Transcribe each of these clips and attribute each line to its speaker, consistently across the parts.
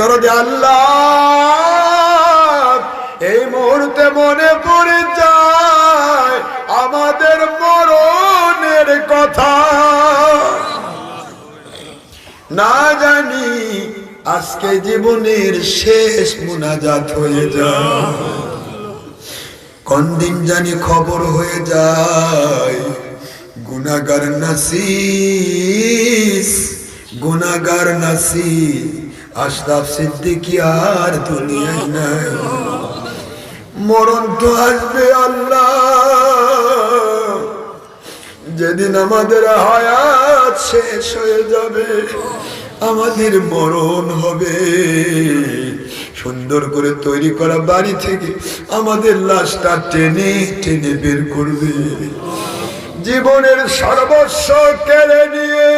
Speaker 1: আল্লাহ, এই মুহূর্তে মনে পড়ে যায় আমাদের মরণের কথা। না জানি আজকে জীবনের শেষ মুনাজাত হয়ে যায়। কোন দিন জানি খবর হয়ে যায় গুনাগার নাসিস গুনাগার নাসিস। আশরাফ সিদ্দিকী আর দুনিয়ায় নাই। মরণ তো আসবে আল্লাহ। যেদিন আমাদের হায়াত শেষ হয়ে যাবে, আমাদের মরণ হবে। সুন্দর করে তৈরি করা বাড়ি থেকে আমাদের লাশটা টেনে টেনে বের করবে। জীবনের সর্বস্ব কেড়ে নিয়ে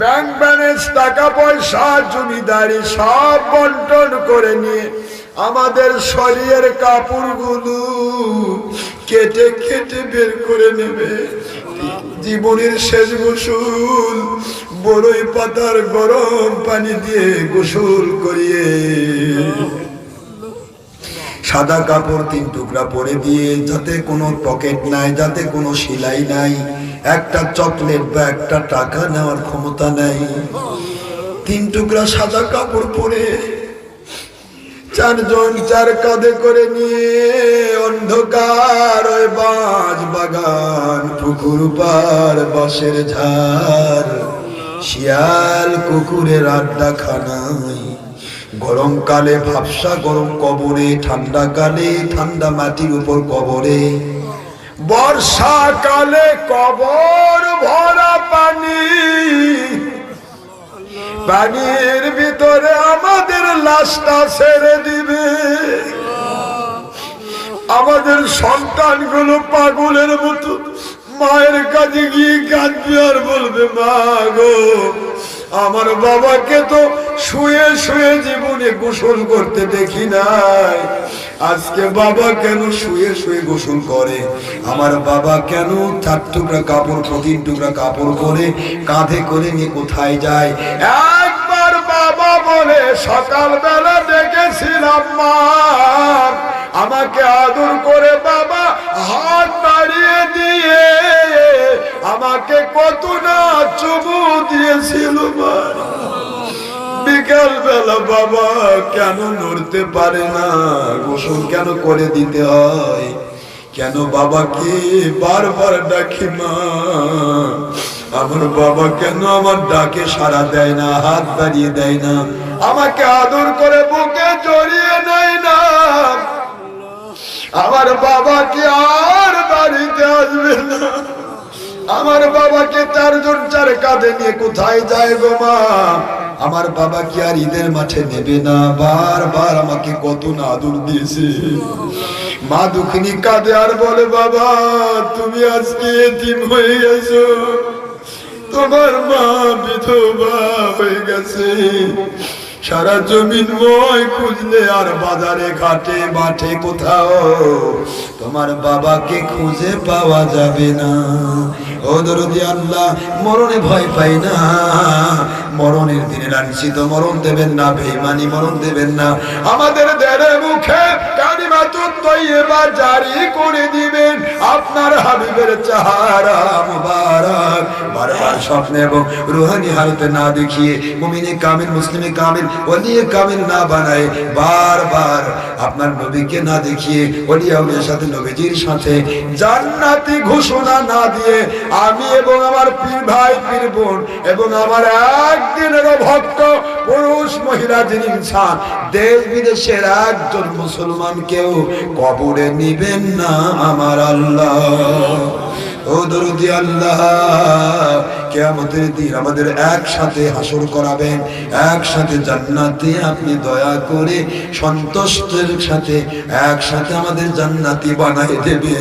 Speaker 1: ব্যাংক ব্যালেন্স, টাকা পয়সা, জমিদারি সব বন্টন করে নিয়ে আমাদের শরীরের কাপড়গুলো কেটে কেটে বের করে নেবে। জীবনের শেষ গোসল, বড়ই পাতার গরম পানি দিয়ে গোসল করিয়ে সাদা কাপড় তিন টুকরা পরে দিয়ে, যাতে কোনো পকেট নাই, যাতে কোনো সেলাই নাই, একটা চকলেট বা একটা টাকা নেওয়ার ক্ষমতা নাই। তিন টুকরা সাদা কাপড় পরে চারজন চার কাঁধে করে নিয়ে অন্ধকার ওই বাঁশ বাগান, পুকুর পার, বাঁশের ঝাড়, শিয়াল কুকুরের আড্ডা খানায় গরমকালে ভাবসা গরম কবরে ঠান্ডাকালে ঠান্ডা মাটির উপর কবরে। বর্ষাকালে কবর ভরা পানি, পানির ভিতরে আমাদের লাশটা ছেড়ে দিবে। আমাদের সন্তানগুলো পাগলের মতো, মায়ের কাছে গিয়ে কাঁদবে আর বলবে, মা গো আমার বাবাকে তো শুয়ে শুয়ে জীবনে গোসল করতে দেখি নাই। আজকে বাবা কেন শুয়ে শুয়ে গোসল করে? আমার বাবা কেন চার টুকরা কাপড় তিন টুকরা কাপড় পরে কাঁধে করে নিয়ে কোথায় যায়? একবার বাবা বলে, সকালবেলা দেখেছিলাম মা। আমাকে আদর করে বাবা হাত বাড়িয়ে দিয়ে মা। বিকাল বেলা বাবা কেন নড়তে পারে না? গোসল কেন করে দিতে হয়? কেন বাবাকে বারবার ডাকি মা? আমার বাবা কেন আমার ডাকে সাড়া দেয় না, হাত বাড়িয়ে দেয় না? আমাকে আদর করে বুকে জড়িয়ে নেয় না। আমার বাবা বাবাকে আর বাড়িতে আসবে না। আমার বাবাকে চারজন চার কাঁধে নিয়ে কোথায় যায় গো মা? আমার বাবা কি আর ঈদের মাঠে নেবে না? বারবার আমাকে কত না আদর দিয়েছে। মা দুঃখিনী কাঁদে আর বলে, বাবা, তুমি আজকে এতিম হয়ে গেছো। তোমার মা বিধবা হয়ে গেছে। সারা জমিন মই খুঁজলে আর বাজারে, ঘাটে, মাঠে কোথাও তোমার বাবাকে খুঁজে পাওয়া যাবে না। আল্লাহ, মরণে ভয় পাই না। মরণের দিনে লাঞ্ছিত, মরণ দেবেন না বেইমানি মরণ দেবেন না। আমাদের দেড়ে মুখে জারি করে দিবেন। আপনার হাবিবের চাহারা স্বপ্নে এবং রুহানি হালতে না দেখিয়ে মুমিনে কামিল, মুসলিমে কামিল, ওলিয়ে কামিল না বানায়, বারবার আপনার নবীকে না দেখিয়ে ওলিয়া উলিয়ার সাথে নবীজির সাথে জান্নাতি ঘোষণা না দিয়ে আমি এবং আমার পীর ভাই, পীর বোন এবং আমার একদিনের ভক্ত পুরুষ, মহিলা যিনি ইনসান, দেশ বিদেশের একজন মুসলমান কেউ কবরে নিবেন না আমার আল্লাহ। আল্লাহ কেয়ামতের আমাদের একসাথে হাসর করাবেন, একসাথে জান্নাতে আপনি দয়া করে সন্তুষ্টের সাথে একসাথে আমাদের জান্নাতি বানাই দেবে